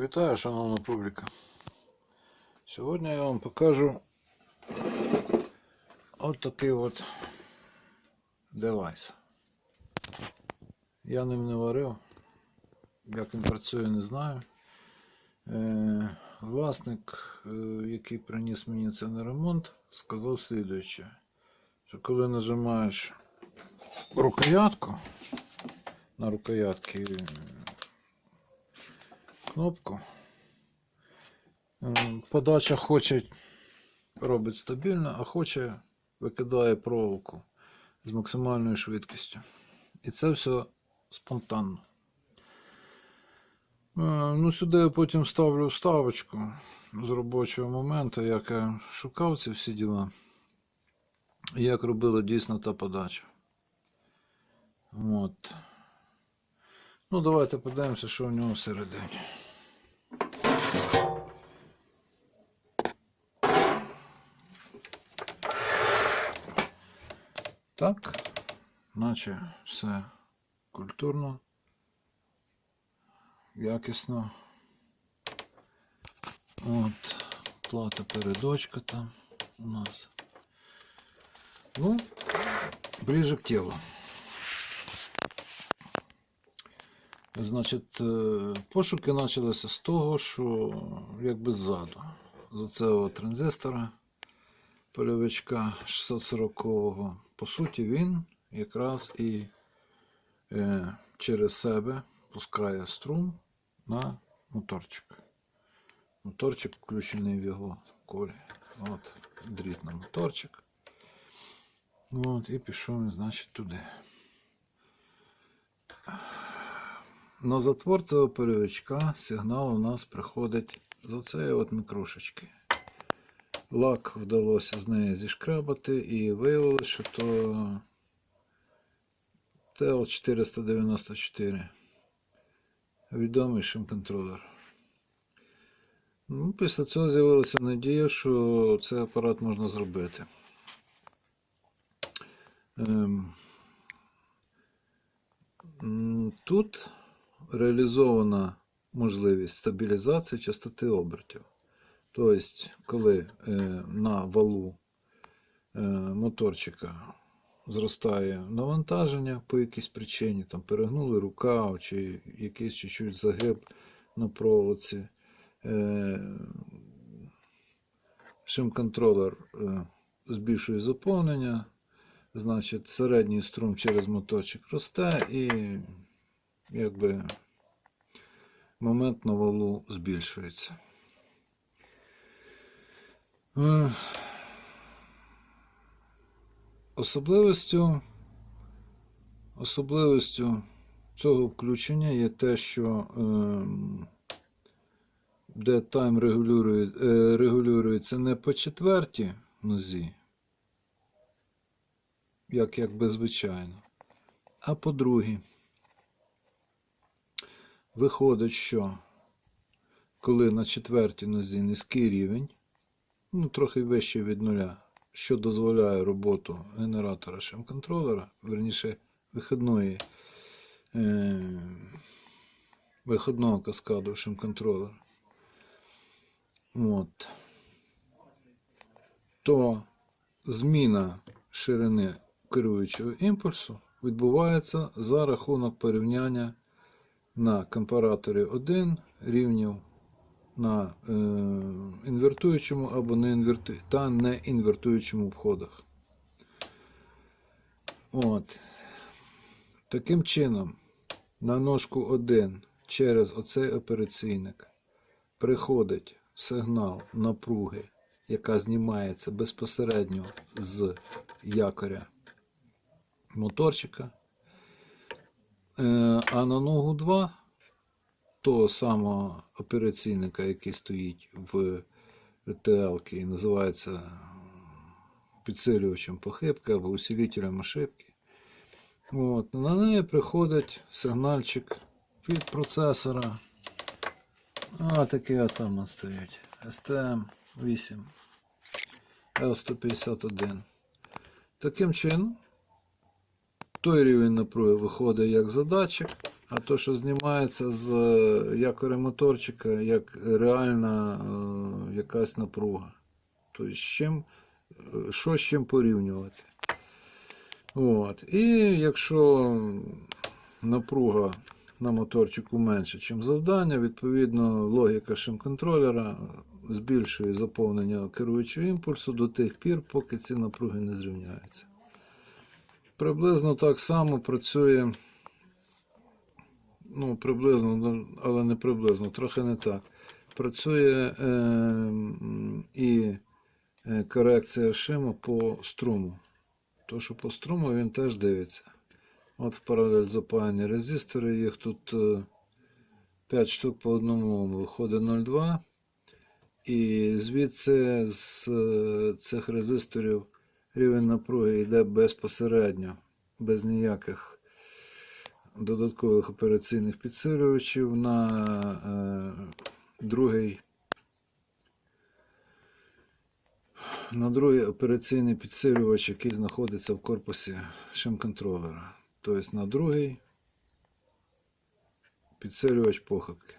Вітаю, шановна публіка. Сьогодні я вам покажу от такий от девайс. Я ним не варив. Як він працює, не знаю. Е, власник, е, який приніс мені це на ремонт, сказав слідуюче, що коли нажимаєш рукоятку на рукоятки кнопку. Е, Подача хоче робить стабільно, а хоче викидає проволоку з максимальною швидкістю. І це все спонтанно. Е, Ну, сюди я потім ставлю вставочку з робочого моменту, як я шукав ці всі діла. Як робила дійсно та подача. От. Ну, давайте подивимося, що в нього всередині. Так, наче все культурно, якісно. От, плата передочка там у нас. Ну, ближе к телу. Значить, е, пошуки почалися з того, що якби ззаду. За цього транзистора польовичка 640-го. По суті, він якраз і е, через себе пускає струм на моторчик. Моторчик включений в його колі. От, дріт на моторчик. От, і пішов він, значить, туди. На затвор цього перевичка сигнал у нас приходить з оцеї от мікрошечки. Лак вдалося з неї зішкрабати і виявилося, що то TL494. Відомий шим-контролер. Ну, після цього з'явилася надія, що цей апарат можна зробити. Ем, Тут реалізована можливість стабілізації частоти обертів. Тобто, коли е, на валу е, моторчика зростає навантаження по якійсь причині, там перегнули рукав чи якийсь чуть-чуть загиб на проводці, е, шим-контролер збільшує заповнення, значить середній струм через моторчик росте і якби момент на валу збільшується. Особливістю, особливістю цього включення є те, що ем, де тайм е, регулюється не по четвертій нозі, як якби звичайно, а по другій. Виходить, що коли на четвертій нозі низький рівень, ну, трохи вище від нуля, що дозволяє роботу генератора шим-контролера, верніше вихідної, е, виходного каскаду шим-контролера, от, то зміна ширини керуючого імпульсу відбувається за рахунок порівняння на компараторі 1 рівнів на е, інвертуючому або не інверту... та не інвертуючому входах. От. Таким чином, на ножку 1 через оцей операційник приходить сигнал напруги, яка знімається безпосередньо з якоря моторчика. Е, А на ногу 2 того самого операційника, який стоїть в РТЛ і називається підсилювачем похибки або усилителем ошибки. От, на неї приходить сигнальчик від процесора. А от там стоїть. STM8 L151. Таким чином, той рівень напруги виходить як задатчик, А то, що знімається з е, якоря моторчика, як реальна е, якась напруга. Тобто, з чим, е, що з чим порівнювати. От. І якщо напруга на моторчику менше, ніж завдання, відповідно логіка шим-контролера збільшує заповнення керуючого імпульсу до тих пір, поки ці напруги не зрівняються. Приблизно так само працює, ну, приблизно, ну, але не приблизно, трохи не так. Працює е, і е, корекція шиму по струму. То, що по струму він теж дивиться. От в паралель запаяні резистори, їх тут 5 штук по одному виходить 0,2. І звідси з е, цих резисторів рівень напруги йде безпосередньо, без ніяких додаткових операційних підсилювачів на е, другий. На другий операційний підсилювач, який знаходиться в корпусі шим-контролера. Тобто на другий підсилювач похибки.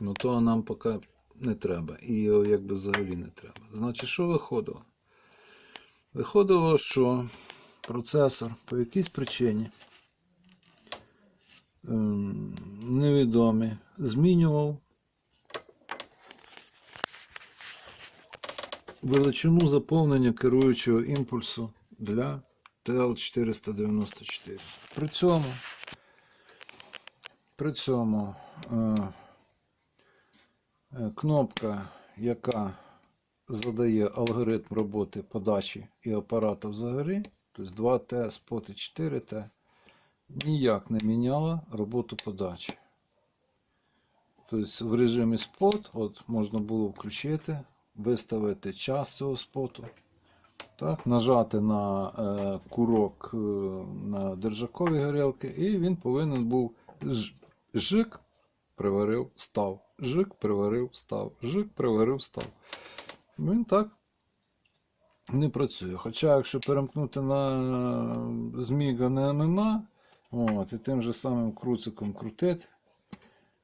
Ну того нам поки не треба. І його якби взагалі не треба. Значить, що виходило? Виходило, що процесор по якійсь причині ем, невідомий змінював величину заповнення керуючого імпульсу для TL494. При цьому, при цьому е, е, кнопка, яка задає алгоритм роботи подачі і апарату взагалі, тобто 2T, спот і 4T, ніяк не міняла роботу подачі. Тобто в режимі спот от, можна було включити, виставити час цього споту, так, нажати на е, курок е, на держакові горілки, і він повинен був ж- жик, приварив, став, жик, приварив, став, жик, приварив, став. Він так не працює. Хоча, якщо перемкнути на зміга на ММА, от, і тим же самим круциком крутити,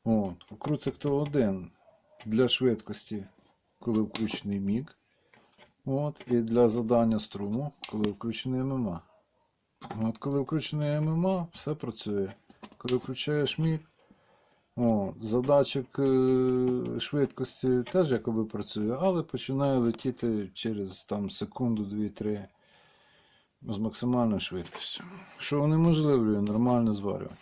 от, круцик то один для швидкості, коли включений міг. От, і для задання струму, коли включений ММА. От, коли включений ММА, все працює. Коли включаєш міг, о, задатчик е, швидкості теж якоби працює, але починає летіти через там, секунду, 2-3 з максимальною швидкістю. Що унеможливлює нормальне зварювання.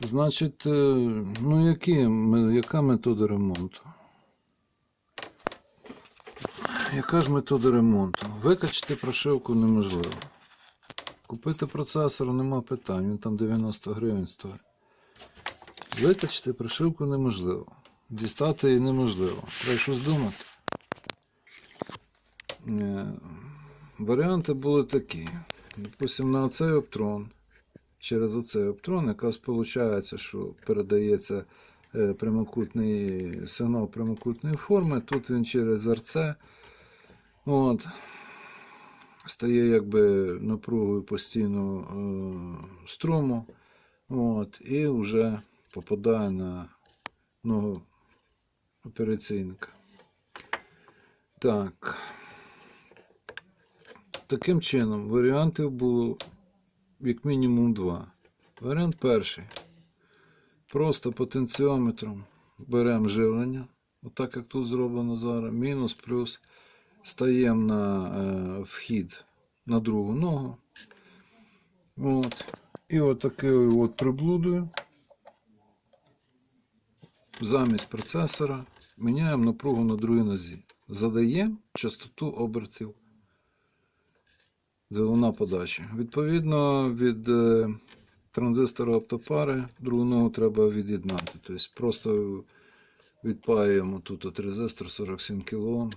Значить, е, ну які, яка метода ремонту? Яка ж метода ремонту? Викачати прошивку неможливо. Купити процесор нема питань, він там 90 гривень стоїть. Викачати прошивку неможливо. Дістати її неможливо. Треба щось думати. Е, Варіанти були такі. Допустимо, на оцей оптрон, через оцей оптрон, якраз виходить, що передається е, прямокутний сигнал прямокутної форми. Тут він через РЦ. От, стає якби напругою постійно е, струму. От, і вже попадає на ногу операційника. Так. Таким чином, варіантів було як мінімум два. Варіант перший. Просто потенціометром беремо живлення, отак як тут зроблено зараз, мінус, плюс. Стаємо на е, вхід на другу ногу. От. І отакою от приблудою замість процесора міняємо напругу на другій нозі. Задаємо частоту обертів двигуна подачі. Відповідно, від е, транзистора оптопари ногу треба від'єднати. Тобто просто відпаюємо тут от резистор 47 кОм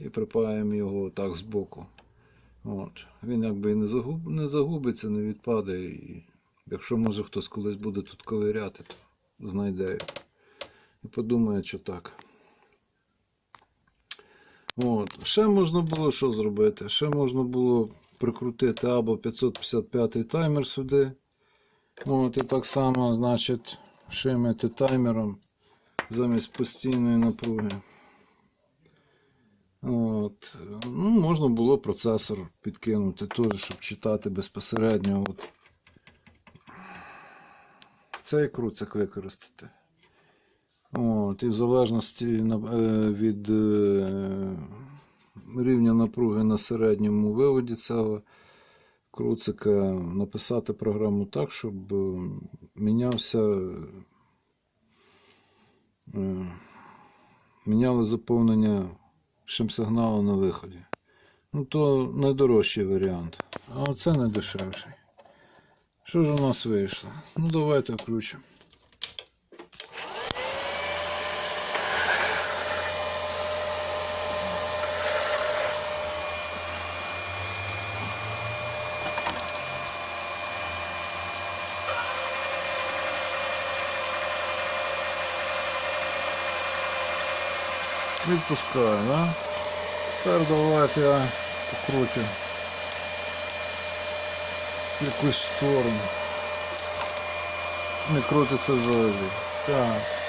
і припаємо його так збоку. От. Він якби і не, загуб, не загубиться, не відпаде. І якщо може хтось колись буде тут ковиряти, то знайде. І подумає, що так. От. Ще можна було що зробити? Ще можна було прикрутити або 555 таймер сюди. От, і так само, значить, шимити таймером замість постійної напруги. От. Ну, можна було процесор підкинути теж, щоб читати безпосередньо. От. Цей круцик використати. От, і в залежності е, від е, рівня напруги на середньому виводі цього круцика написати програму так, щоб е, мінявся. Міняли заповнення шим-сигналу на виході. Ну, то найдорожчий варіант. А оце найдешевший. Що ж у нас вийшло? Ну, давайте включимо. Відпускаю, да? Тепер давайте я покручу в якусь сторону. Не крутиться взагалі. Так.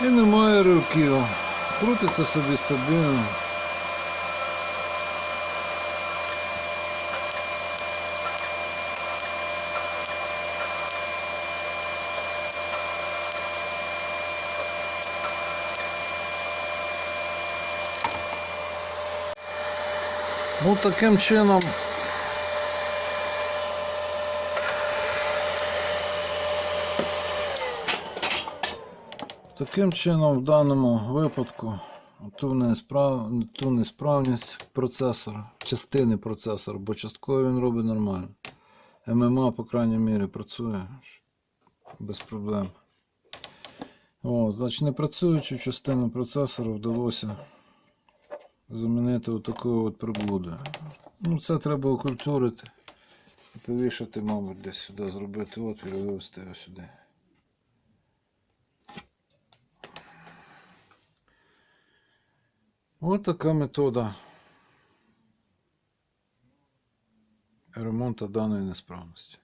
І немає ривків. Крутиться собі стабільно. Ну таким чином Таким чином, в даному випадку, ту, несправ... ту несправність процесора, частини процесора, бо частково він робить нормально. ММА, по крайній мірі, працює без проблем. О, значить, непрацюючу частину процесора вдалося замінити отакою от приблудою. Ну, це треба окультурити. Повішати, мабуть, десь сюди, зробити отвір і вивести його сюди. Ось така метода ремонту даної несправності.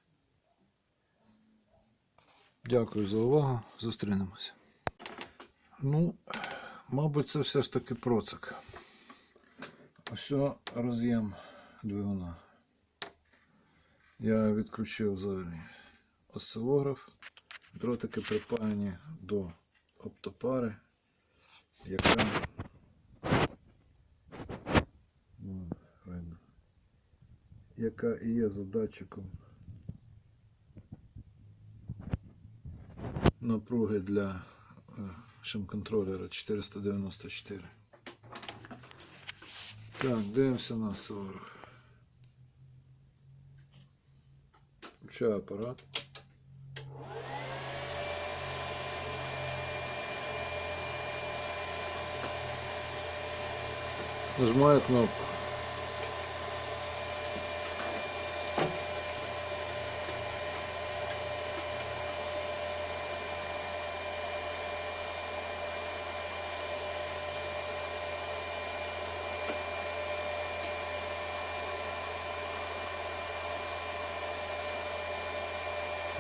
Дякую за увагу. Зустрінемося. Ну, мабуть, це все ж таки процик. Ось роз'єм двигуна. Я відключив взагалі осцилограф. Дротики припаяні до оптопари, яка Яка і є задатчиком напруги для е, шим-контролера 494. Так, дивимося на 40. Включаю апарат. Нажимаю кнопку.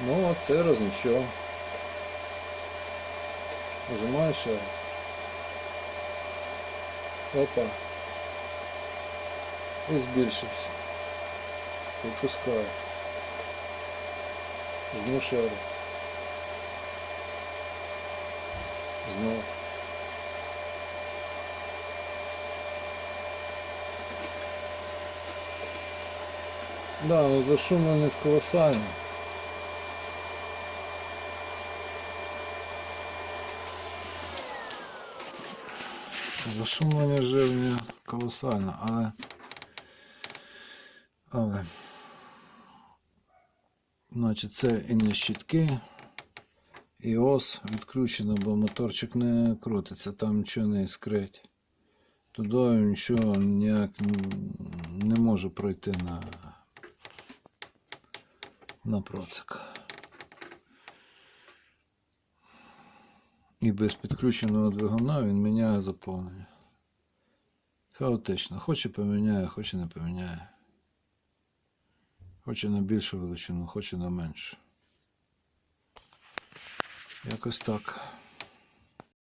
Ну, а це раз нічого. Нажимаю ще раз. Опа. І збільшився. Випускаю. Жму ще раз. Знов. Да, но зашумленность колоссальна. Зашумлення живлення колосальне, але. Але. Значить, це і не щітки, і ос відкручено, бо моторчик не крутиться, там нічого не іскрить. Туди нічого ніяк не може пройти на, на процик. І без підключеного двигуна він міняє заповнення. Хаотично. Хоче поміняє, хоче не поміняє. Хоче на більшу величину, хоче на меншу. Якось так.